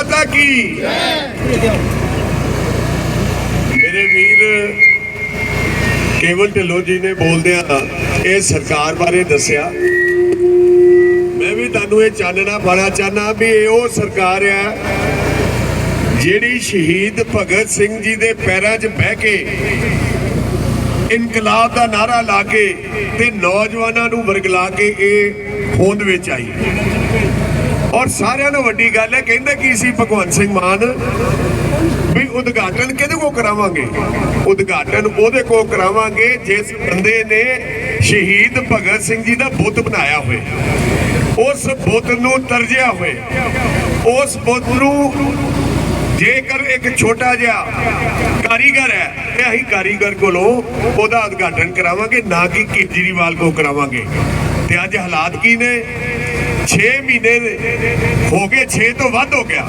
ਮਾਤਾ ਕੀ? ਮੇਰੇ ਵੀਰ, ਕੇਵਲ ਢਿੱਲੋਂ ਜੀ ਨੇ ਬੋਲਦਿਆਂ ਇਹ ਸਰਕਾਰ ਬਾਰੇ ਦੱਸਿਆ। ਮੈਂ ਵੀ ਤੁਹਾਨੂੰ ਇਹ ਚਾਨਣਾ ਪਾਣਾ ਚਾਹਨਾ ਵੀ ਇਹ ਉਹ ਸਰਕਾਰ ਹੈ ਜਿਹੜੀ ਸ਼ਹੀਦ ਭਗਤ ਸਿੰਘ ਜੀ ਦੇ ਪੈਰਾਂ 'ਚ ਬਹਿ ਕੇ ਇਨਕਲਾਬ ਦਾ ਨਾਰਾ ਲਾ ਕੇ ਤੇ ਨੌਜਵਾਨਾਂ ਨੂੰ ਵਰਗਲਾ ਕੇ ਇਹ ਹੋਂਦ ਵਿੱਚ ਆਈ। ਔਰ ਸਾਰਿਆਂ ਨੂੰ ਵੱਡੀ ਗੱਲ ਹੈ, ਕਹਿੰਦਾ ਕੀ ਸੀ ਭਗਵੰਤ ਸਿੰਘ ਮਾਨ? ਵੀ ਉਦਘਾਟਨ ਕਿਹਦੇ ਕੋ ਕਰਾਵਾਂਗੇ? ਉਦਘਾਟਨ ਉਹਦੇ ਕੋ ਕਰਾਵਾਂਗੇ, ਜਿਸ ਬੰਦੇ ਨੇ ਸ਼ਹੀਦ ਭਗਤ ਸਿੰਘ ਜੀ ਦਾ ਬੁੱਤ ਬਣਾਇਆ ਹੋਵੇ ਉਸ ਬੁੱਤ ਨੂੰ ਤਰਜਿਆ ਹੋਵੇ ਉਸ ਬੁੱਤ ਨੂੰ ਜੇਕਰ ਇੱਕ ਛੋਟਾ ਜਿਹਾ ਕਾਰੀਗਰ ਹੈ, ਤੇ ਅਸੀਂ ਕਾਰੀਗਰ ਕੋਲੋਂ ਉਹਦਾ ਉਦਘਾਟਨ ਕਰਾਵਾਂਗੇ, ਨਾ ਕਿ ਕੇਜਰੀਵਾਲ ਕੋ ਕਰਾਵਾਂਗੇ। ਤੇ ਅੱਜ ਹਾਲਾਤ ਕੀ ਨੇ? 6 ਮਹੀਨੇ ਹੋ ਗਏ 6 ਤੋਂ ਵੱਧ ਹੋ ਗਿਆ।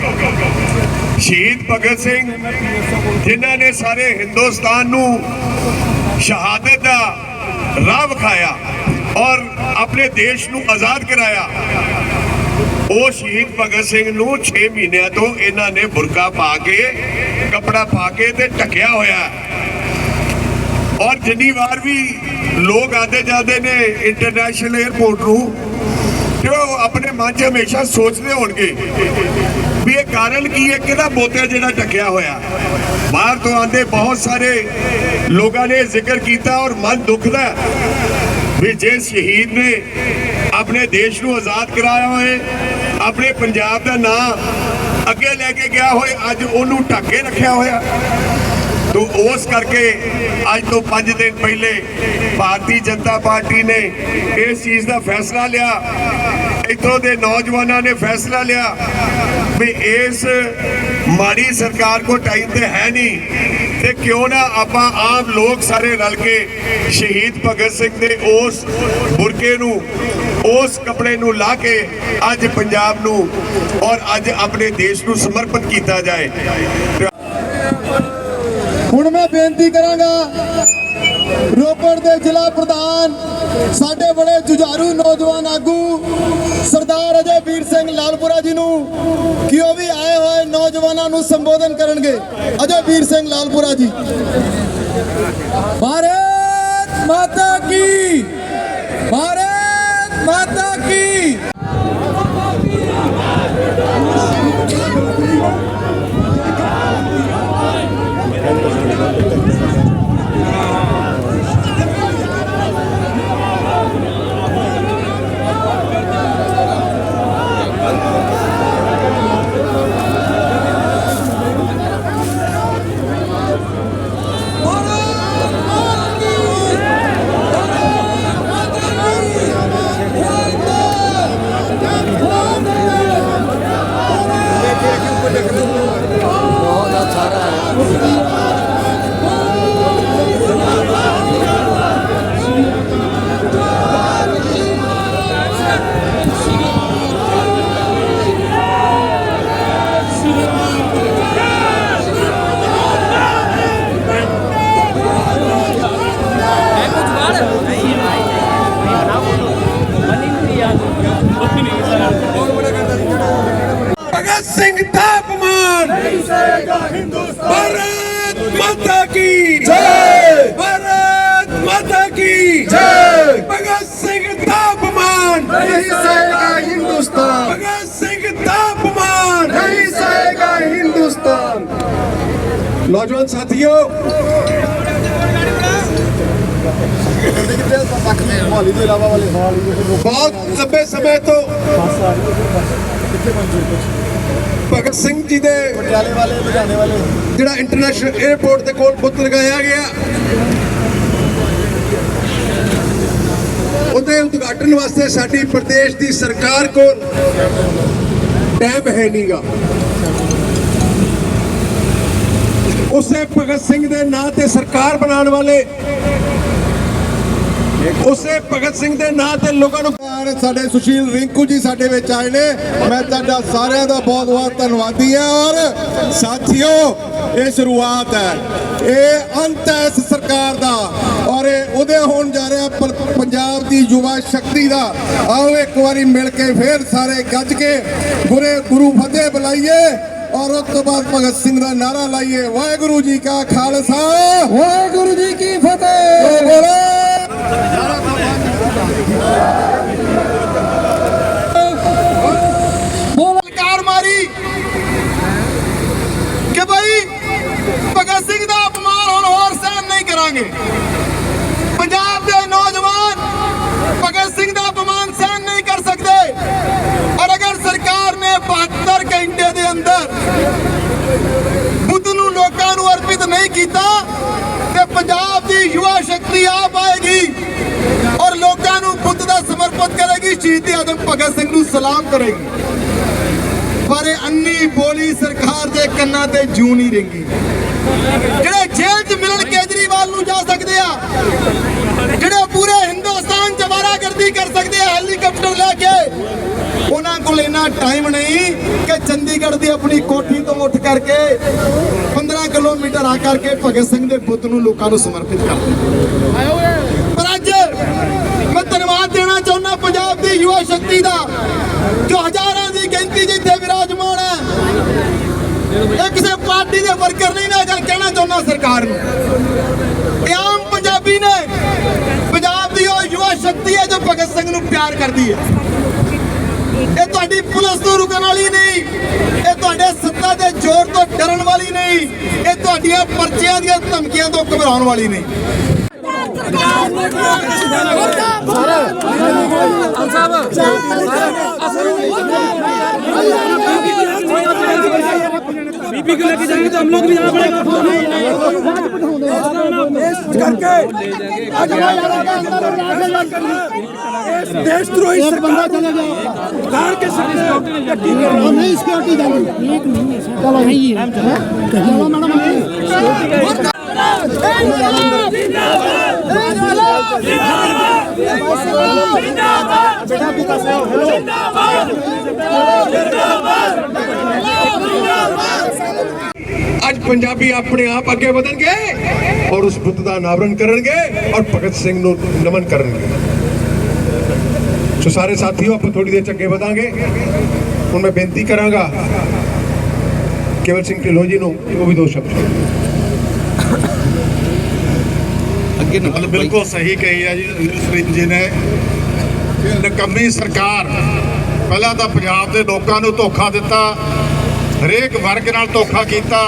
ਸ਼ਹੀਦ ਭਗਤ ਸਿੰਘ, ਜਿਨ੍ਹਾਂ ਨੇ ਸਾਰੇ ਹਿੰਦੁਸਤਾਨ ਨੂੰ ਸ਼ਹਾਦਤ ਦਾ ਰਾਹ ਵਿਖਾਇਆ ਔਰ ਆਪਣੇ ਦੇਸ਼ ਨੂੰ ਆਜ਼ਾਦ ਕਰਾਇਆ। ਉਹ ਸ਼ਹੀਦ ਭਗਤ ਸਿੰਘ ਨੂੰ 6 ਮਹੀਨਿਆਂ ਤੋਂ ਇਹਨਾਂ ਨੇ ਬੁਰਕਾ ਪਾ ਕੇ, ਕਪੜਾ ਪਾ ਕੇ ਤੇ ਢੱਕਿਆ ਹੋਇਆ ਔਰ ਜਿੰਨੀ ਵਾਰ ਵੀ ਲੋਕ ਆਦੇ ਜਾਂਦੇ ਨੇ ਇੰਟਰਨੈਸ਼ਨਲ 에ਅਰਪੋਰਟ ਨੂੰ, ਤੇ ਉਹ ਆਪਣੇ ਮਨ 'ਚ ਹਮੇਸ਼ਾ ਸੋਚਦੇ ਹੋਣਗੇ ਵੀ ਇਹ ਕਾਰਨ ਕੀ ਹੈ, ਕਿਹਦਾ ਬੋਤਿਆ ਜਿਹੜਾ ਢੱਕਿਆ ਹੋਇਆ। ਬਾਹਰ ਤੋਂ ਆਂਦੇ ਬਹੁਤ ਸਾਰੇ ਲੋਕਾਂ ਨੇ ਜ਼ਿਕਰ ਕੀਤਾ ਔਰ ਮਨ ਦੁਖਦਾ ਵੀ ਜੇ ਸ਼ਹੀਦ ਨੇ ਆਪਣੇ ਦੇਸ਼ ਨੂੰ ਆਜ਼ਾਦ ਕਰਾਇਆ ਹੋਏ, ਆਪਣੇ ਪੰਜਾਬ ਦਾ ਨਾਂ ਅੱਗੇ ਲੈ ਕੇ ਗਿਆ ਹੋਏ, ਅੱਜ ਉਹਨੂੰ ਢੱਕ ਕੇ ਰੱਖਿਆ ਹੋਇਆ। ਤੋ ਉਸ ਕਰਕੇ ਅੱਜ ਤੋਂ 5 ਦਿਨ ਪਹਿਲੇ ਭਾਰਤੀ ਜਨਤਾ ਪਾਰਟੀ ਨੇ ਇਸ ਚੀਜ਼ ਦਾ ਫੈਸਲਾ ਲਿਆ ਇੱਥੋਂ ਦੇ ਨੌਜਵਾਨਾਂ ਨੇ ਫੈਸਲਾ ਲਿਆ ਵੀ ਇਸ ਮਾੜੀ ਸਰਕਾਰ ਕੋ ਟਾਈਮ ਤੇ ਹੈ ਨਹੀਂ ਤੇ ਕਿਉਂ ਨਾ ਆਪਾਂ ਆਮ ਲੋਕ ਸਾਰੇ ਰਲ ਕੇ ਸ਼ਹੀਦ ਭਗਤ ਸਿੰਘ ਦੇ ਉਸ ਬੁਰਕੇ ਨੂੰ, ਉਸ ਕੱਪੜੇ ਨੂੰ ਲਾ ਕੇ ਅੱਜ ਪੰਜਾਬ ਨੂੰ ਔਰ ਅੱਜ ਆਪਣੇ ਦੇਸ਼ ਨੂੰ ਸਮਰਪਿਤ ਕੀਤਾ ਜਾਏ। ਹੁਣ ਮੈਂ ਬੇਨਤੀ ਕਰਾਂਗਾ ਰੋਪੜ ਦੇ ਜ਼ਿਲ੍ਹਾ ਪ੍ਰਧਾਨ, ਸਾਡੇ ਬੜੇ ਜੁਝਾਰੂ ਨੌਜਵਾਨ ਆਗੂ, ਸਰਦਾਰ ਅਜੇ ਵੀਰ ਸਿੰਘ ਲਾਲਪੁਰਾ ਜੀ ਨੂੰ ਕਿ ਉਹ ਵੀ ਆਏ ਹੋਏ ਨੌਜਵਾਨਾਂ ਨੂੰ ਸੰਬੋਧਨ ਕਰਨਗੇ? ਅਜੇ ਵੀਰ ਸਿੰਘ ਲਾਲਪੁਰਾ ਜੀ। ਭਾਰਤ ਮਾਤਾ ਕੀ? ਭਾਰਤ ਮਾਤਾ ਕੀ? ਨੌਜਵਾਨ ਸਾਥੀਓ। ਬਹੁਤ ਲੰਬੇ ਸਮੇਂ ਤੋਂ ਭਗਤ ਸਿੰਘ ਜੀ ਦੇ ਪਟਿਆਲੇ ਵਾਲੇ ਲੁਧਿਆਣੇ ਵਾਲੇ ਜਿਹੜਾ ਇੰਟਰਨੈਸ਼ਨਲ 에어ਪੋਰਟ ਦੇ ਕੋਲ ਪੁੱਤ ਲਗਾਇਆ ਗਿਆ। ਉਹਦੇ ਉਦਘਾਟਨ ਵਾਸਤੇ ਸਾਡੀ ਪ੍ਰਦੇਸ਼ ਦੀ ਸਰਕਾਰ ਕੋਲ ਟਾਈਮ ਹੈ ਨਹੀਂਗਾ ਉਸੇ ਭਗਤ ਸਿੰਘ ਦੇ ਨਾਂ ਤੇ ਸਰਕਾਰ ਬਣਾਉਣ ਵਾਲੇ। ਉਸੇ ਭਗਤ ਸਿੰਘ ਦੇ ਨਾਂ ਤੇ ਲੋਕਾਂ ਨੂੰ ਧੰਨਵਾਦ ਸਾਡੇ ਸੁਸ਼ੀਲ ਰਿੰਕੂ ਜੀ ਸਾਡੇ ਵਿੱਚ ਆਏ ਨੇ। ਮੈਂ ਤੁਹਾਡਾ ਸਾਰਿਆਂ ਦਾ ਬਹੁਤ ਬਹੁਤ ਧੰਨਵਾਦੀ ਹਾਂ ਔਰ ਸਾਥੀਓ, ਇਹ ਸ਼ੁਰੂਆਤ ਹੈ। ਇਹ ਅੰਤ ਹੈ ਇਸ ਸਰਕਾਰ ਦਾ ਔਰ ਇਹ ਉਹਦੇ ਹੋਣ ਜਾ ਰਿਹਾ ਪੰਜਾਬ ਦੀ ਯੁਵਾ ਸ਼ਕਤੀ ਦਾ। ਆਓ ਇੱਕ ਵਾਰੀ ਮਿਲ ਕੇ ਫੇਰ ਸਾਰੇ ਗੱਜ ਕੇ ਗੁਰੇ ਗੁਰੂ ਫਤਿਹ ਬੁਲਾਈਏ। ਔਰ ਉਸ ਤੋਂ ਬਾਅਦ ਭਗਤ ਸਿੰਘ ਦਾ ਨਾਰਾ ਲਾਈਏ। ਵਾਹਿਗੁਰੂ ਜੀ ਕਾ ਖਾਲਸਾ। ਵਾਹਿਗੁਰੂ ਜੀ ਕੀ ਫਤਿਹ। ਬੋਲੇ। ਲਲਕਾਰ ਮਾਰੀ ਕਿ ਭਾਈ ਭਗਤ ਸਿੰਘ ਦਾ ਅਪਮਾਨ ਹੁਣ ਹੋਰ ਸਹਿਣ ਨਹੀਂ ਕਰਾਂਗੇ ਪੰਜਾਬ ਦੇ ਨੌਜਵਾਨ ਭਗਤ ਸਿੰਘ ਦਾ ਅਪਮਾਨ ਸਹਿਣ ਨਹੀਂ ਕਰ ਸਕਦੇ ਔਰ ਅਗਰ ਸਰਕਾਰ ਨੇ 72 ਘੰਟੇ ਦੇ ਅੰਦਰ ਬੁੱਧ ਨੂੰ ਲੋਕਾਂ ਨੂੰ ਅਰਪਿਤ ਨਹੀਂ ਕੀਤਾ ਤੇ ਪੰਜਾਬ ਦੀ ਯੁਵਾ ਸ਼ਕਤੀ ਆਪ ਆਏਗੀ ਔਰ ਲੋਕਾਂ ਨੂੰ ਬੁੱਧ ਦਾ ਸਮਰਪਿਤ ਕਰੇਗੀ ਆਦਮ ਭਗਤ ਸਿੰਘ ਨੂੰ ਸਲਾਮ ਕਰੇਗੀ। ਪਰ ਇਹ ਅੰਨੀ ਬੋਲੀ ਸਰਕਾਰ ਦੇ ਕੰਨਾਂ ਤੇ ਜੂ ਨਹੀਂ ਰਿੰਗੀ। ਜਿਹੜੇ ਜੇਲ੍ਹ 'ਚ ਮਿਲਣ ਕੇਜਰੀਵਾਲ ਨੂੰ ਜਾ ਸਕਦੇ ਆ, ਜਿਹੜੇ ਪੂਰੇ ਹਿੰਦੁਸਤਾਨ 'ਚ ਵਾਰਾਗਰਦੀ ਕਰ ਸਕਦੇ ਆ, ਹੈਲੀਕਾਪਟਰ ਲੈ ਕੇ, ਉਹਨਾਂ ਕੋਲ ਇੰਨਾ ਟਾਈਮ ਨਹੀਂ ਕਿ ਚੰਡੀਗੜ੍ਹ ਦੀ ਆਪਣੀ ਕੋਠੀ ਤੋਂ ਉੱਠ ਕਰਕੇ 15 ਕਿਲੋਮੀਟਰ ਆ ਕਰਕੇ ਭਗਤ ਸਿੰਘ ਦੇ ਬੁੱਤ ਨੂੰ ਲੋਕਾਂ ਨੂੰ ਸਮਰਪਿਤ ਕਰ ਪਰ ਅੱਜ ਮੈਂ ਧੰਨਵਾਦ ਦੇਣਾ ਚਾਹੁੰਦਾ ਪੰਜਾਬ ਦੀ ਸ਼ਕਤੀ ਦਾ। ਜੋ ਹਜ਼ਾਰਾਂ ਦੀ ਗਿਣਤੀ 'ਚ ਵਿਰਾਜਮਾਨ ਹੈ, ਇਹ ਕਿਸੇ ਪਾਰਟੀ ਦੇ ਵਰਕਰ ਨਹੀਂ ਮੈਂ ਗੱਲ ਕਹਿਣਾ ਚਾਹੁੰਦਾ ਸਰਕਾਰ ਨੂੰ। ਇਹ ਆਮ ਪੰਜਾਬੀ ਨੇ ਪੰਜਾਬ ਦੀ ਉਹ ਯੁਵਾ ਸ਼ਕਤੀ ਹੈ ਜੋ ਭਗਤ ਸਿੰਘ ਨੂੰ ਪਿਆਰ ਕਰਦੀ ਹੈ। ਇਹ ਤੁਹਾਡੀ ਪੁਲਿਸ ਤੋਂ ਰੁਕਣ ਵਾਲੀ ਨਹੀਂ, ਇਹ ਤੁਹਾਡੇ ਸੱਤਾ ਦੇ ਜ਼ੋਰ ਤੋਂ ਡਰਨ ਵਾਲੀ ਨਹੀਂ, ਇਹ ਤੁਹਾਡੀਆਂ ਪਰਚਿਆਂ ਦੀਆਂ ਧਮਕੀਆਂ ਤੋਂ ਘਬਰਾਉਣ ਵਾਲੀ ਨਹੀਂ। बीपी को लेके जाएँगे तो हम लोग भी जाना पड़ेगा देशद्रोही सरकार कार के सकते हो नहीं सिक्योरिटी देंगे एक नहीं है चलो नहीं है चलो मैडम ਅੱਜ ਪੰਜਾਬੀ ਆਪਣੇ ਆਪ ਅੱਗੇ ਵਧਣਗੇ ਔਰ ਉਸ ਬੁੱਤ ਦਾ ਅਨਾਵਰਨ ਕਰਨਗੇ ਔਰ ਭਗਤ ਸਿੰਘ ਨੂੰ ਨਮਨ ਕਰਨਗੇ। ਸੋ ਸਾਰੇ ਸਾਥੀਓ, ਆਪਾਂ ਥੋੜੀ ਦੇਰ ਚ ਅੱਗੇ ਵਧਾਂਗੇ। ਹੁਣ ਮੈਂ ਬੇਨਤੀ ਕਰਾਂਗਾ, ਕੇਵਲ ਸਿੰਘ ਢਿੱਲੋਂ ਜੀ ਨੂੰ, ਉਹ ਵੀ ਦੋ ਸ਼ਬਦ ਗੱਲ ਬਿਲਕੁਲ ਸਹੀ ਕਹੀ ਹੈ ਜੀ ਸੁਰਿੰਦਰ ਜੀ ਨੇ। ਨਕੰਮੀ ਸਰਕਾਰ ਪਹਿਲਾਂ ਤਾਂ ਪੰਜਾਬ ਦੇ ਲੋਕਾਂ ਨੂੰ ਧੋਖਾ ਦਿੱਤਾ ਹਰੇਕ ਵਰਗ ਨਾਲ ਧੋਖਾ ਕੀਤਾ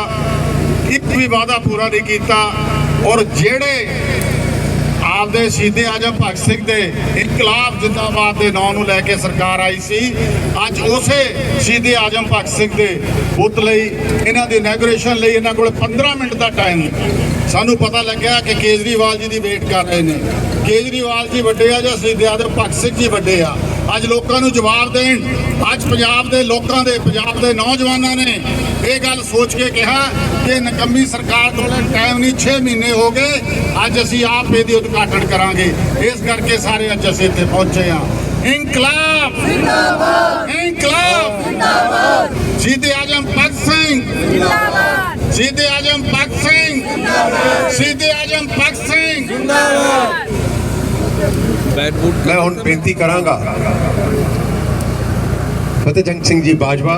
ਇੱਕ ਵੀ ਵਾਅਦਾ ਪੂਰਾ ਨਹੀਂ ਕੀਤਾ ਔਰ ਜਿਹੜੇ ਆਪਦੇ ਸ਼ਹੀਦੇ ਆਜਮ ਭਗਤ ਸਿੰਘ ਦੇ। ਇਨਕਲਾਬ ਜਿੰਦਾਬਾਦ ਦੇ ਨਾਂ ਨੂੰ ਲੈ ਕੇ ਸਰਕਾਰ ਆਈ ਸੀ। ਅੱਜ ਉਸੇ ਸ਼ਹੀਦੇ ਆਜਮ ਭਗਤ ਸਿੰਘ ਦੇ ਬੁੱਤ ਲਈ, ਇਹਨਾਂ ਦੀ ਇਨੈਗੋਰੇਸ਼ਨ ਲਈ ਇਹਨਾਂ ਕੋਲ 15 ਮਿੰਟ ਦਾ ਟਾਈਮ ਸਾਨੂੰ ਪਤਾ ਲੱਗਿਆ ਕਿ ਕੇਜਰੀਵਾਲ ਜੀ ਦੀ ਵੇਟ ਕਰ ਰਹੇ ਨੇ। ਕੇਜਰੀਵਾਲ ਜੀ ਵੱਡੇ ਆ ਜਾਂ ਸ਼ਹੀਦੇ ਆਜਮ ਭਗਤ ਸਿੰਘ ਜੀ ਵੱਡੇ ਆ। ਅੱਜ ਲੋਕਾਂ ਨੂੰ ਜਵਾਬ ਦੇਣ ਅੱਜ ਪੰਜਾਬ ਦੇ ਲੋਕਾਂ ਦੇ ਪੰਜਾਬ ਦੇ ਨੌਜਵਾਨਾਂ ਨੇ ਇਹ ਗੱਲ ਸੋਚ ਕੇ ਕਿਹਾ ਕਿ ਨਕੰਮੀ ਸਰਕਾਰ ਕੋਲ ਟਾਈਮ ਨਹੀਂ 6 ਮਹੀਨੇ ਹੋ ਗਏ ਅੱਜ ਅਸੀਂ ਆਪ ਇਹਦੀ ਉਦਘਾਟਨ ਕਰਾਂਗੇ। ਇਸ ਕਰਕੇ ਸਾਰੇ ਅੱਜ ਅਸੀਂ ਇੱਥੇ ਪਹੁੰਚੇ ਹਾਂ। ਇਨਕਲਾਬ! ਜਿੰਦਾਬਾਦ! ਇਨਕਲਾਬ! ਜਿੰਦਾਬਾਦ! ਸ਼ਹੀਦ ਆਜਮ ਭਗਤ ਸਿੰਘ! ਜਿੰਦਾਬਾਦ! ਸ਼ਹੀਦ ਆਜਮ ਭਗਤ ਸਿੰਘ! ਜਿੰਦਾਬਾਦ! ਸ਼ਹੀਦ ਆਜਮ ਭਗਤ ਸਿੰਘ! ਮੈਂ ਹੁਣ ਬੇਨਤੀ ਕਰਾਂਗਾ ਫਤਿਹ ਜੰਗ ਸਿੰਘ ਜੀ ਬਾਜਵਾ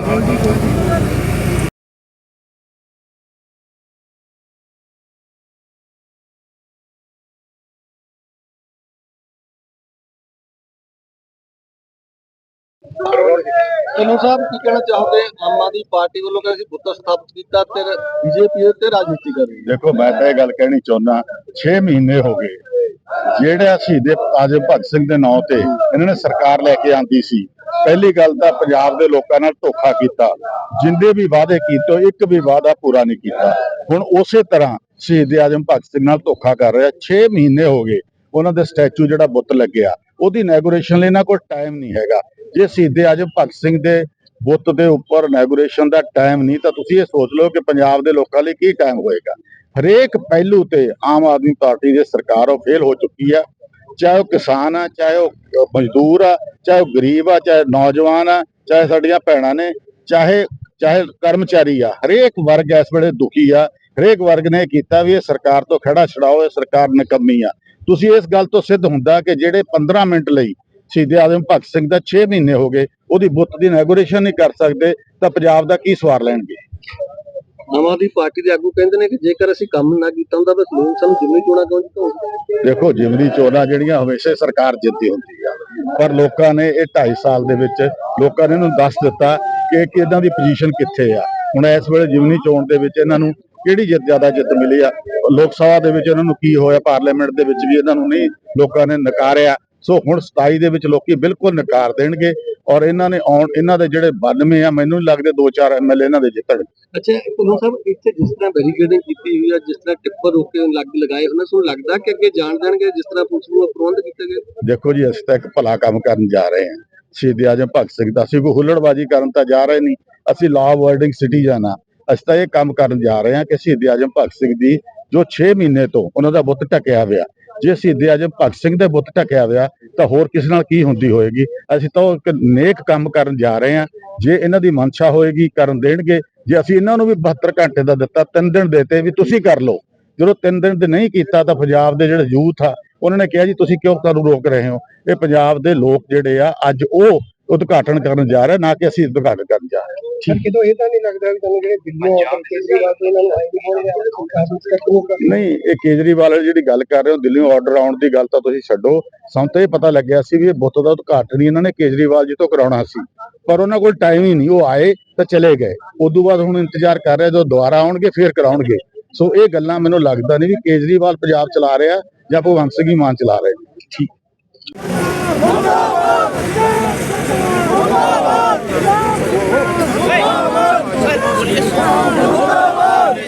ਤੈਨੂੰ ਸਾਹਿਬ ਕੀ ਕਹਿਣਾ ਚਾਹੋਗੇ? ਆਮ ਆਦਮੀ ਪਾਰਟੀ ਵੱਲੋਂ ਕਿ ਅਸੀਂ ਬੁੱਤ ਸਥਾਪਿਤ ਕੀਤਾ ਤੇ ਬੀਜੇਪੀ ਤੇ ਰਾਜਨੀਤੀ ਕਰ ਰਹੀ ਦੇਖੋ, ਮੈਂ ਤਾਂ ਇਹ ਗੱਲ ਕਹਿਣੀ ਚਾਹੁੰਦਾ 6 ਮਹੀਨੇ ਹੋ ਗਏ। ਜਿਹੜਾ ਸ਼ਹੀਦ ਆਜਮ ਭਗਤ ਸਿੰਘ ਦੇ ਨਾਂ ਤੇ ਇਹਨਾਂ ਨੇ ਸਰਕਾਰ ਲੈ ਕੇ ਆਂਦੀ ਸੀ, ਪਹਿਲੀ ਗੱਲ ਤਾਂ ਪੰਜਾਬ ਦੇ ਲੋਕਾਂ ਨਾਲ ਧੋਖਾ ਕੀਤਾ। ਜਿੰਦੇ ਵੀ ਵਾਅਦੇ ਕੀਤੇ, ਇੱਕ ਵੀ ਵਾਅਦਾ ਪੂਰਾ ਨਹੀਂ ਕੀਤਾ। ਹੁਣ ਉਸੇ ਤਰ੍ਹਾਂ ਸ਼ਹੀਦ ਆਜਮ ਭਗਤ ਸਿੰਘ ਨਾਲ ਧੋਖਾ ਕਰ ਰਿਹਾ। 6 ਮਹੀਨੇ ਹੋ ਗਏ, ਉਹਨਾਂ ਦੇ ਸਟੈਚੂ ਜਿਹੜਾ ਬੁੱਤ ਲੱਗਿਆ, ਉਹਦੀ ਇਨੈਗੋਰੇਸ਼ਨ ਲਈ ਇਹਨਾਂ ਕੋਲ ਟਾਈਮ ਨਹੀਂ ਹੈਗਾ। ਜੇ ਸ਼ਹੀਦ ਅੱਜ ਭਗਤ ਸਿੰਘ ਦੇ ਬੁੱਤ ਦੇ ਉੱਪਰ ਇਨੈਗੋਰੇਸ਼ਨ ਦਾ ਟਾਈਮ ਨਹੀਂ, ਤਾਂ ਤੁਸੀਂ ਇਹ ਸੋਚ ਲਓ ਕਿ ਪੰਜਾਬ ਦੇ ਲੋਕਾਂ ਲਈ ਕੀ ਟਾਈਮ ਹੋਏਗਾ। ਹਰੇਕ ਪਹਿਲੂ ਤੇ ਆਮ ਆਦਮੀ ਪਾਰਟੀ ਦੀ ਸਰਕਾਰ ਉਹ ਫੇਲ ਹੋ ਚੁੱਕੀ ਆ। ਚਾਹੇ ਉਹ ਕਿਸਾਨ ਆ, ਚਾਹੇ ਉਹ ਮਜ਼ਦੂਰ ਆ, ਚਾਹੇ ਉਹ ਗਰੀਬ ਆ, ਚਾਹੇ ਨੌਜਵਾਨ ਆ, ਚਾਹੇ ਸਾਡੀਆਂ ਭੈਣਾਂ ਨੇ, ਚਾਹੇ ਚਾਹੇ ਕਰਮਚਾਰੀ ਆ, ਹਰੇਕ ਵਰਗ ਇਸ ਵੇਲੇ ਦੁਖੀ ਆ। ਹਰੇਕ ਵਰਗ ਨੇ ਕੀਤਾ ਵੀ ਇਹ ਸਰਕਾਰ ਤੋਂ ਖੜਾ ਛਡਾਓ, ਇਹ ਸਰਕਾਰ ਨਕੰਮੀ ਆ। ਤੁਸੀਂ ਇਸ ਗੱਲ ਤੋਂ ਸਿੱਧ ਹੁੰਦਾ ਕਿ ਜਿਹੜੇ 15 ਮਿੰਟ ਲਈ ਸ਼ਹੀਦ ਆਜ਼ਮ ਭਗਤ ਸਿੰਘ ਦਾ 6 ਮਹੀਨੇ ਹੋ ਗਏ ਉਹਦੀ ਬੁੱਤ ਦੀ ਇਨੈਗੋਰੇਸ਼ਨ ਨਹੀਂ ਕਰ ਸਕਦੇ ਤਾਂ ਪੰਜਾਬ ਦਾ ਕੀ ਸਵਾਰ ਲੈਣਗੇ? ਆਮ ਆਦਮੀ ਪਾਰਟੀ ਦੇ ਆਗੂ ਕਹਿੰਦੇ ਨੇ ਕਿ ਜੇਕਰ ਅਸੀਂ ਕੰਮ ਨਾ ਕੀਤਾ ਹੁੰਦਾ ਤਾਂ ਲੋਕ ਸਾਨੂੰ ਜਿੰਨੀ ਚੋਣਾਂ ਕਿਉਂ ਜਿਤਾਉਂਦੇ ਦੇਖੋ ਜਿਮਨੀ ਚੋਣਾਂ ਜਿਹੜੀਆਂ ਹਮੇਸ਼ਾ ਸਰਕਾਰ ਜਿੱਤਦੀ ਹੁੰਦੀ ਆ ਪਰ ਲੋਕਾਂ ਨੇ ਇਹ 2.5 ਸਾਲ ਦੇ ਵਿੱਚ ਲੋਕਾਂ ਨੇ ਇਹਨੂੰ ਦੱਸ ਦਿੱਤਾ ਕਿ ਕਿ ਇਹਨਾਂ ਦੀ ਪੋਜੀਸ਼ਨ ਕਿੱਥੇ ਆ। ਹੁਣ ਇਸ ਵੇਲੇ ਜਿਮਨੀ ਚੋਣ ਦੇ ਵਿੱਚ ਇਹਨਾਂ ਨੂੰ ਕਿਹੜੀ ਜਿੱਤ ਜ਼ਿਆਦਾ ਜਿੱਤ ਮਿਲੀ ਆ? ਲੋਕ ਸਭਾ ਦੇ ਵਿੱਚ ਇਹਨਾਂ ਨੂੰ ਕੀ ਹੋਇਆ? ਪਾਰਲੀਮੈਂਟ ਦੇ ਵਿੱਚ ਵੀ ਇਹਨਾਂ ਨੂੰ ਨਹੀਂ ਲੋਕਾਂ ਨੇ ਨਕਾਰਿਆ। ਸੋ ਹੁਣ 27 ਦੇ ਵਿੱਚ ਲੋਕੀ ਬਿਲਕੁਲ ਨਕਾਰ ਦੇਣਗੇ ਔਰ ਇਹਨਾਂ ਨੇ ਆਉਣ ਇਹਨਾਂ ਦੇ ਜਿਹੜੇ 92 ਆ ਮੈਨੂੰ ਨਹੀਂ ਲੱਗਦੇ 2-4 ਐਮਐਲਏ ਇਹਨਾਂ ਦੇ ਜਿੱਤਣਗੇ ਅੱਛਾ ਕੁਲੂ ਸਾਹਿਬ ਇੱਥੇ ਜਿਸ ਤਰ੍ਹਾਂ ਬੈਰੀਕੇਡਿੰਗ ਕੀਤੀ ਹੋਈ ਆ ਜਿਸ ਤਰ੍ਹਾਂ ਟਿੱਪਰ ਰੋਕੇ ਲੱਗ ਲਗਾਏ ਉਹਨਾਂ ਨੂੰ ਲੱਗਦਾ ਕਿ ਅੱਗੇ ਜਾਣ ਦੇਣਗੇ ਜਿਸ ਤਰ੍ਹਾਂ ਪੁਲਿਸ ਨੂੰ ਪ੍ਰਬੰਧ ਕੀਤੇ ਗਏ? ਦੇਖੋ ਜੀ ਅਸੀਂ ਤਾਂ ਇੱਕ ਭਲਾ ਕੰਮ ਕਰਨ ਜਾ ਰਹੇ ਹਾਂ। ਸ਼ਹੀਦ ਆਜਮ ਭਗਤ ਸਿੰਘ ਦਾ ਅਸੀਂ ਕੋਈ ਹੁੱਲੜਬਾਜ਼ੀ ਕਰਨ ਤਾਂ ਜਾ ਰਹੇ ਨਹੀਂ। ਅਸੀਂ ਲਾਅ ਅਬੋਇਡਿੰਗ ਸਿਟੀਜ਼ਨ ਆ ਅਸੀਂ ਤਾਂ ਇਹ ਕੰਮ ਕਰਨ ਜਾ ਰਹੇ ਹਾਂ ਕਿ ਸ਼ਹੀਦ ਆਜਮ ਭਗਤ ਸਿੰਘ ਦੀ ਜੋ 6 ਮਹੀਨੇ ਤੋਂ ਉਹਨਾਂ ਦਾ ਬੁੱਤ ਢਕਿਆ ਹੋਇਆ ਜੇ ਸ਼ਹੀਦੇ ਆਜਮ ਭਗਤ ਸਿੰਘ ਦੇ ਬੁੱਤ ਢਕਿਆ ਹੋਇਆ, ਤਾਂ ਹੋਰ ਕਿਸ ਨਾਲ ਕੀ ਹੁੰਦੀ ਹੋਏਗੀ? ਅਸੀਂ ਤਾਂ ਉਹ ਇੱਕ ਨੇਕ ਕੰਮ ਕਰਨ ਜਾ ਰਹੇ ਹਾਂ। ਜੇ ਇਹਨਾਂ ਦੀ ਮਨਸ਼ਾ ਹੋਏਗੀ, ਕਰਨ ਦੇਣਗੇ। ਜੇ ਅਸੀਂ ਇਹਨਾਂ ਨੂੰ ਵੀ 72 ਘੰਟੇ ਦਾ ਦਿੱਤਾ, ਤਿੰਨ ਦਿਨ ਦੇਤੇ ਵੀ ਤੁਸੀਂ ਕਰ ਲਓ। ਜਦੋਂ ਤਿੰਨ ਦਿਨ ਦੇ ਨਹੀਂ ਕੀਤਾ, ਤਾਂ ਪੰਜਾਬ ਦੇ ਜਿਹੜੇ ਯੂਥ ਆ, ਉਹਨਾਂ ਨੇ ਕਿਹਾ ਜੀ, ਤੁਸੀਂ ਕਿਉਂ ਤੁਹਾਨੂੰ ਰੋਕ ਰਹੇ ਹੋ? ਇਹ ਪੰਜਾਬ ਦੇ ਲੋਕ ਜਿਹੜੇ ਆ, ਅੱਜ ਉਹ ਉਦਘਾਟਨ ਕਰਨ ਜਾ ਰਹੇ ਨਾ ਕਿ ਅਸੀਂ ਉਦਘਾਟਨ ਕਰਨ ਜਾ ਰਹੇ ਸਰ ਕਿਦੋਂ ਇਹ ਤਾਂ ਨਹੀਂ ਲੱਗਦਾ ਵੀ ਤੁਹਾਨੂੰ ਜਿਹੜੇ ਦਿੱਲੀ ਆਰਡਰ ਕੇਜਰੀਵਾਲ ਤੋਂ ਇਹਨਾਂ ਨੂੰ ਆਈ ਨਹੀਂ ਨਹੀਂ ਇਹ ਕੇਜਰੀਵਾਲ ਵਾਲੀ ਜਿਹੜੀ ਗੱਲ ਕਰ ਰਹੇ ਹੋ ਦਿੱਲੀੋਂ ਆਰਡਰ ਆਉਣ ਦੀ ਗੱਲ ਤਾਂ ਤੁਸੀਂ ਛੱਡੋ। ਸਾਨੂੰ ਤਾਂ ਇਹ ਪਤਾ ਲੱਗਿਆ ਸੀ ਵੀ ਇਹ ਬੁੱਤ ਦਾ ਉਦਘਾਟਨ ਹੀ ਇਹਨਾਂ ਨੇ ਕੇਜਰੀਵਾਲ ਜੀ ਤੋਂ ਕਰਾਉਣਾ ਸੀ। ਪਰ ਉਹਨਾਂ ਕੋਲ ਟਾਈਮ ਹੀ ਨਹੀਂ ਉਹ ਆਏ ਤਾਂ ਚਲੇ ਗਏ। ਉਦੋਂ ਬਾਅਦ ਹੁਣ ਇੰਤਜ਼ਾਰ ਕਰ ਰਹੇ ਜਦੋਂ ਦੁਬਾਰਾ ਆਉਣਗੇ ਫੇਰ ਕਰਾਉਣਗੇ। ਸੋ ਇਹ ਗੱਲਾਂ ਮੈਨੂੰ ਲੱਗਦਾ ਨਹੀਂ ਵੀ ਕੇਜਰੀਵਾਲ ਪੰਜਾਬ ਚਲਾ ਰਿਹਾ ਜਾਂ ਭਗਵੰਤ ਸਿੰਘ ਹੀ ਮਾਨ ਚਲਾ ਰਹੇ ਨੇ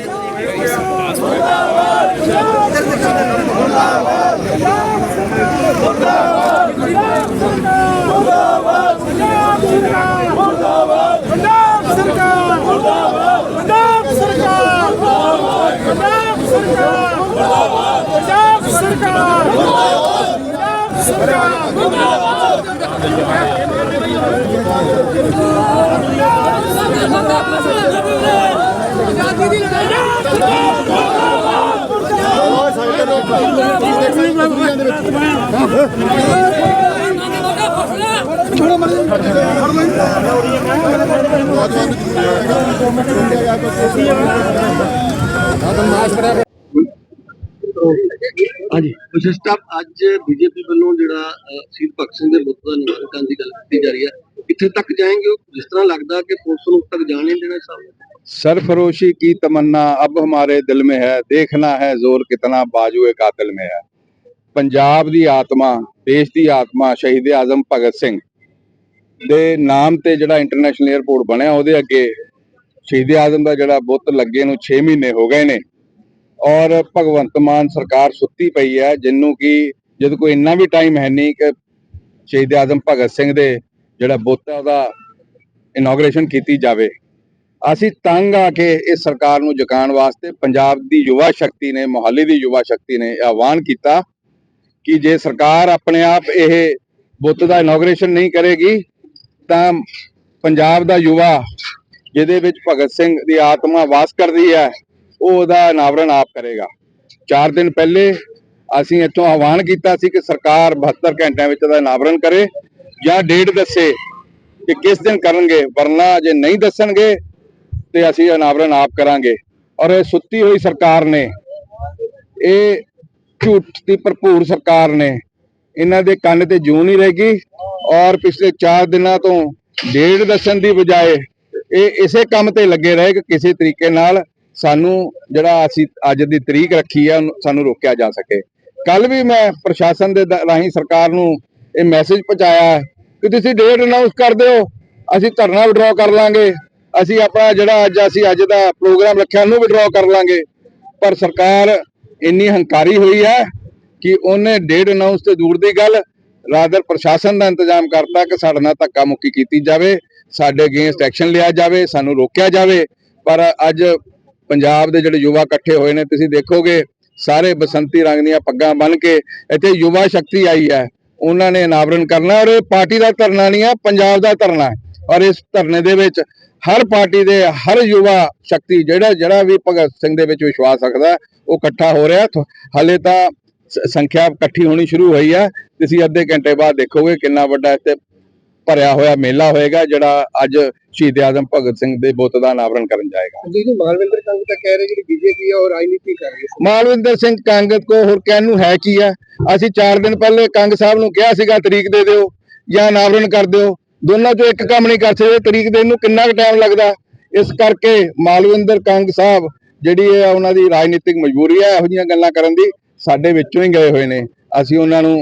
ਠੀਕ ਹਾਂਜੀ। ਵਿਸ਼ਿਸ਼ਟਾ ਅੱਜ ਬੀਜੇਪੀ ਵੱਲੋਂ ਜਿਹੜਾ ਸ਼ਹੀਦ ਭਗਤ ਸਿੰਘ ਦੇ ਬੁੱਤ ਦਾ ਨਿਰਮਾਣ ਕਰਨ ਦੀ ਗੱਲ ਕੀਤੀ ਜਾ ਰਹੀ ਹੈ। ਕਿੱਥੇ ਤੱਕ ਜਾਏਗੇ? ਜਿਸ ਤਰ੍ਹਾਂ ਲੱਗਦਾ ਕਿ ਪੁਲਿਸ ਨੂੰ ਤੱਕ ਜਾਣ ਨਹੀਂ ਦੇਣਾ ਚਾਹੁੰਦੇ सरफरोशी की तमन्ना अब हमारे दिल में है देखना है जोर कितना बाजुए कातिल में है ਪੰਜਾਬ ਦੀ ਆਤਮਾ, ਦੇਸ਼ ਦੀ ਆਤਮਾ, ਸ਼ਹੀਦ ਆਜ਼ਮ ਭਗਤ ਸਿੰਘ ਦੇ ਨਾਮ ਤੇ ਜਿਹੜਾ ਇੰਟਰਨੈਸ਼ਨਲ 에ਅਰਪੋਰਟ ਬਣਿਆ, ਉਹਦੇ ਅੱਗੇ ਸ਼ਹੀਦ ਆਜ਼ਮ ਦਾ ਜਿਹੜਾ ਬੁੱਤ ਲੱਗੇ ਨੂੰ 6 ਮਹੀਨੇ ਹੋ ਗਏ ਨੇ। ਔਰ ਭਗਵੰਤ ਮਾਨ ਸਰਕਾਰ ਸੁੱਤੀ ਪਈ ਹੈ, ਜਿੰਨੂੰ ਕਿ ਜਦ ਕੋਈ ਇੰਨਾ ਵੀ ਟਾਈਮ ਹੈ ਨਹੀਂ ਕਿ ਸ਼ਹੀਦ ਆਜ਼ਮ ਭਗਤ ਸਿੰਘ ਦੇ ਜਿਹੜਾ ਬੁੱਤ ਹੈ ਉਹਦਾ ਇਨੋਗ੍ਰੇਸ਼ਨ ਕੀਤੀ ਜਾਵੇ, ਅਸੀਂ ਤੰਗ ਆ ਕੇ ਇਸ ਸਰਕਾਰ ਨੂੰ ਜਗਾਉਣ ਵਾਸਤੇ ਪੰਜਾਬ ਦੀ ਯੁਵਾ ਸ਼ਕਤੀ ਨੇ, ਮੁਹਾਲੀ ਦੀ ਯੁਵਾ ਸ਼ਕਤੀ ਨੇ ਆਹਵਾਨ ਕੀਤਾ ਕਿ ਜੇ ਸਰਕਾਰ ਆਪਣੇ ਆਪ ਇਹ ਬੁੱਤ ਦਾ ਇਨੋਗ੍ਰੇਸ਼ਨ ਨਹੀਂ ਕਰੇਗੀ, ਤਾਂ ਪੰਜਾਬ ਦਾ ਯੁਵਾ ਜਿਹਦੇ ਵਿੱਚ ਭਗਤ ਸਿੰਘ ਦੀ ਆਤਮਾ ਵਾਸ ਕਰਦੀ ਹੈ, ਉਹ ਉਹਦਾ ਅਨਾਵਰਨ ਆਪ ਕਰੇਗਾ। 4 ਦਿਨ ਪਹਿਲੇ ਅਸੀਂ ਇੱਥੋਂ ਆਹਵਾਨ ਕੀਤਾ ਸੀ ਕਿ ਸਰਕਾਰ 72 ਘੰਟਿਆਂ ਵਿੱਚ ਦਾ ਅਨਾਵਰਨ ਕਰੇ ਜਾਂ ਡੇਟ ਦੱਸੇ ਕਿ ਕਿਸ ਦਿਨ ਕਰਨਗੇ, ਵਰਨਾ ਜੇ ਨਹੀਂ ਦੱਸਣਗੇ ਤੇ ਅਸੀਂ ਅਨਾਵਰਨ ਆਪ ਕਰਾਂਗੇ। ਔਰ ਇਹ ਸੁੱਤੀ ਹੋਈ ਸਰਕਾਰ ਨੇ, ਇਹ ਝੂਠ ਦੀ ਭਰਪੂਰ ਸਰਕਾਰ ਨੇ, ਇਹਨਾਂ ਦੇ ਕੰਨ ਤੇ ਜੂੰ ਨਹੀਂ ਰਹੇਗੀ ਔਰ ਪਿਛਲੇ 4 ਦਿਨਾਂ ਤੋਂ ਡੇਟ ਦੱਸਣ ਦੀ ਬਜਾਏ ਇਹ ਇਸੇ ਕੰਮ ਤੇ ਲੱਗੇ ਰਹੇ ਕਿ ਕਿਸੇ ਤਰੀਕੇ ਨਾਲ ਸਾਨੂੰ ਜਿਹੜਾ ਅਸੀਂ ਅੱਜ ਦੀ ਤਰੀਕ ਰੱਖੀ ਹੈ ਸਾਨੂੰ ਰੋਕਿਆ ਜਾ ਸਕੇ। ਕੱਲ ਵੀ ਮੈਂ ਪ੍ਰਸ਼ਾਸਨ ਦੇ, ਰਾਹੀਂ ਸਰਕਾਰ ਨੂੰ ਇਹ ਮੈਸੇਜ ਪਹੁੰਚਾਇਆ ਕਿ ਤੁਸੀਂ ਡੇਟ ਅਨਾਉਂਸ ਕਰ ਦਿਓ, ਅਸੀਂ ਧਰਨਾ ਵਿਡਰਾਅ ਕਰ ਲਾਂਗੇ। ਅਸੀਂ ਆਪਣਾ ਜਿਹੜਾ ਅੱਜ ਅਸੀਂ ਅੱਜ ਦਾ ਪ੍ਰੋਗਰਾਮ ਰੱਖਿਆ, ਉਹਨੂੰ ਵਿਡਰਾਅ ਕਰ ਲਾਂਗੇ। ਪਰ ਸਰਕਾਰ ਇੰਨੀ ਹੰਕਾਰੀ ਹੋਈ ਹੈ ਕਿ ਉਹਨੇ ਡੇਟ ਅਨਾਉਂਸ ਤੇ ਦੂਰ ਦੀ ਗੱਲ ਰਾਦਰ ਪ੍ਰਸ਼ਾਸਨ ਦਾ ਇੰਤਜ਼ਾਮ ਕਰਤਾ ਕਿ ਸਾਡੇ ਨਾਲ ਧੱਕਾ ਮੁੱਕੀ ਕੀਤੀ ਜਾਵੇ, ਸਾਡੇ ਅਗੇਂਸਟ ਐਕਸ਼ਨ ਲਿਆ ਜਾਵੇ, ਸਾਨੂੰ ਰੋਕਿਆ ਜਾਵੇ। ਪਰ ਅੱਜ ਪੰਜਾਬ ਦੇ ਜਿਹੜੇ ਯੁਵਾ ਇਕੱਠੇ ਹੋਏ ਨੇ, ਤੁਸੀਂ ਦੇਖੋਗੇ, ਸਾਰੇ ਬਸੰਤੀ ਰੰਗ ਦੀਆਂ ਪੱਗਾਂ ਬੰਨ ਕੇ ਇੱਥੇ ਯੁਵਾ ਸ਼ਕਤੀ ਆਈ ਹੈ। ਉਹਨਾਂ ਨੇ ਅਨਾਵਰਨ ਕਰਨਾ ਔਰ ਇਹ ਪਾਰਟੀ ਦਾ ਧਰਨਾ ਨਹੀਂ ਆ, ਪੰਜਾਬ ਦਾ ਧਰਨਾ ਹੈ। ਔਰ ਇਸ ਧਰਨੇ ਦੇ ਵਿੱਚ ਹਰ ਪਾਰਟੀ ਦੇ ਹਰ ਯੁਵਾ ਸ਼ਕਤੀ ਜਿਹੜਾ ਜਿਹੜਾ ਵੀ ਭਗਤ ਸਿੰਘ ਦੇ ਵਿੱਚ ਵਿਸ਼ਵਾਸ ਰੱਖਦਾ, ਉਹ ਇਕੱਠਾ ਹੋ ਰਿਹਾ। ਥੋ- ਹਾਲੇ ਤਾਂ ਸੰਖਿਆ ਇਕੱਠੀ ਹੋਣੀ ਸ਼ੁਰੂ ਹੋਈ ਹੈ ਤੁਸੀਂ ਅੱਧੇ ਘੰਟੇ ਬਾਅਦ ਦੇਖੋਗੇ ਕਿੰਨਾ ਵੱਡਾ ਇੱਥੇ ਭਰਿਆ ਹੋਇਆ ਮੇਲਾ ਹੋਏਗਾ ਜਿਹੜਾ ਅੱਜ ਸ਼ਹੀਦ ਆਜ਼ਮ ਭਗਤ ਸਿੰਘ ਦੇ ਬੁੱਤ ਦਾ ਅਨਾਵਰਣ ਕਰਨ ਜਾਏਗਾ। ਜੀ ਮਾਲਵਿੰਦਰ ਕੰਗ ਤਾਂ ਕਹਿ ਰਹੇ ਜਿਹੜੀ ਬੀਜੇਪੀ ਹੈ ਉਹ ਰਾਜਨੀਤੀ ਕਰ ਰਹੀ ਹੈ। ਮਾਲਵਿੰਦਰ ਸਿੰਘ ਕੰਗ ਕੋ ਹੋਰ ਕਹਿਣ ਨੂੰ ਹੈ ਕੀ ਹੈ? ਅਸੀਂ 4 ਦਿਨ ਪਹਿਲੇ ਕੰਗ ਸਾਹਿਬ ਨੂੰ ਕਿਹਾ ਸੀਗਾ ਤਰੀਕ ਦੇ ਦਿਓ ਜਾਂ ਅਨਾਵਰਣ ਕਰ ਦਿਓ। ਦੋਨਾਂ ਚੋਂ ਇੱਕ ਕੰਮ ਨਹੀਂ ਕਰ ਸਕਦੇ ਤਰੀਕ ਦੇਣ ਨੂੰ ਕਿੰਨਾ ਕੁ ਟਾਈਮ ਲੱਗਦਾ? ਇਸ ਕਰਕੇ ਮਾਲਵਿੰਦਰ ਕੰਗ ਸਾਹਿਬ ਜਿਹੜੀ ਹੈ ਉਹਨਾਂ ਦੀ ਰਾਜਨੀਤਿਕ ਮਜਬੂਰੀ ਹੈ ਇਹੋ ਜਿਹੀਆਂ ਗੱਲਾਂ ਕਰਨ ਦੀ ਸਾਡੇ ਵਿੱਚੋਂ ਹੀ ਗਏ ਹੋਏ ਨੇ। ਅਸੀਂ ਉਹਨਾਂ ਨੂੰ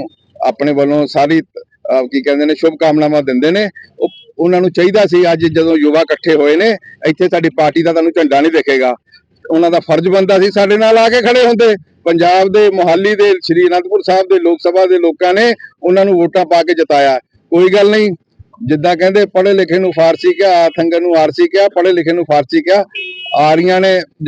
ਆਪਣੇ ਵੱਲੋਂ ਸਾਰੀ ਕੀ ਕਹਿੰਦੇ ਨੇ, ਸ਼ੁਭ ਕਾਮਨਾਵਾਂ ਦਿੰਦੇ ਨੇ। ਉਹ ਉਹਨਾਂ ਨੂੰ ਚਾਹੀਦਾ ਸੀ ਅੱਜ ਜਦੋਂ ਯੁਵਾ ਇਕੱਠੇ ਹੋਏ ਨੇ, ਇੱਥੇ ਸਾਡੀ ਪਾਰਟੀ ਦਾ ਤੁਹਾਨੂੰ ਝੰਡਾ ਨਹੀਂ ਦਿਖੇਗਾ। ਉਹਨਾਂ ਦਾ ਫਰਜ਼ ਬਣਦਾ ਸੀ ਸਾਡੇ ਨਾਲ ਆ ਕੇ ਖੜੇ ਹੁੰਦੇ। ਪੰਜਾਬ ਦੇ ਮੋਹਾਲੀ ਦੇ, ਸ਼੍ਰੀ ਅਨੰਦਪੁਰ ਸਾਹਿਬ ਦੇ, ਲੋਕ ਸਭਾ ਦੇ ਲੋਕਾਂ ਨੇ ਉਹਨਾਂ ਨੂੰ ਵੋਟਾਂ ਪਾ ਕੇ ਜਿਤਾਇਆ। ਕੋਈ ਗੱਲ ਨਹੀਂ, ਜਿੱਦਾਂ ਕਹਿੰਦੇ, ਪੜ੍ਹੇ ਲਿਖੇ ਨੂੰ ਫਾਰਸੀ ਕਿਹਾ, ਆਥੰਗਰ ਨੂੰ ਆਰਸੀ ਕਿਹਾ, ਪੜ੍ਹੇ ਲਿਖੇ ਨੂੰ ਫਾਰਸੀ ਕਿਹਾ, ਆਰੀਆਂ ਨੇ